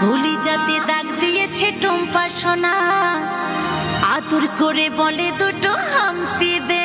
কলিজাতে দাগ দিয়েছে টোম্পা সোনা। আতুর করে বলে দুটো হাম্পি দে।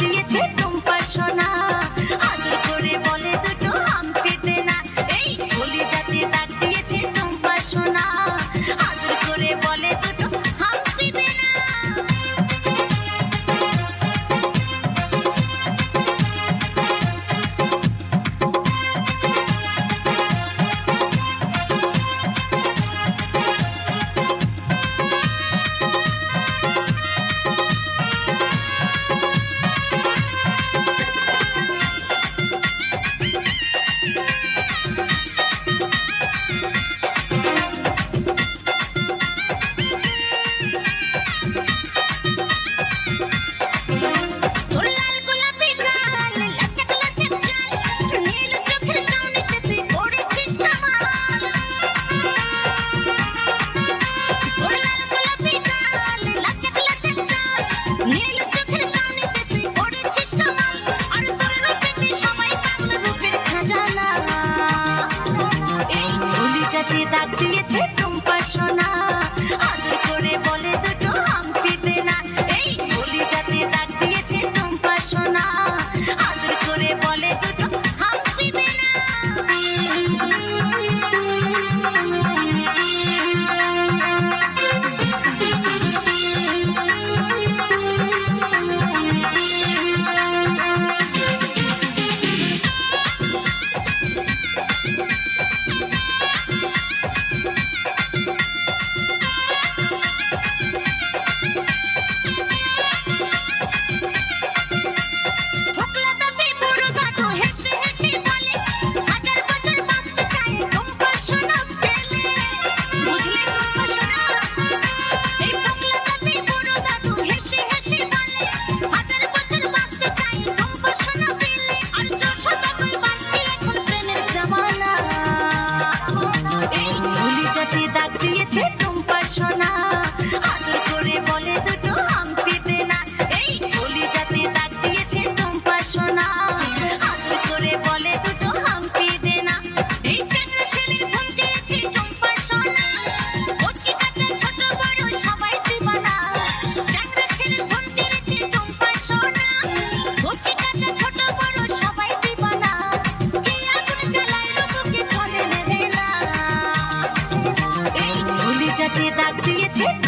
দিয়েছে টুম্পা সোনা। দিয়েছে chip.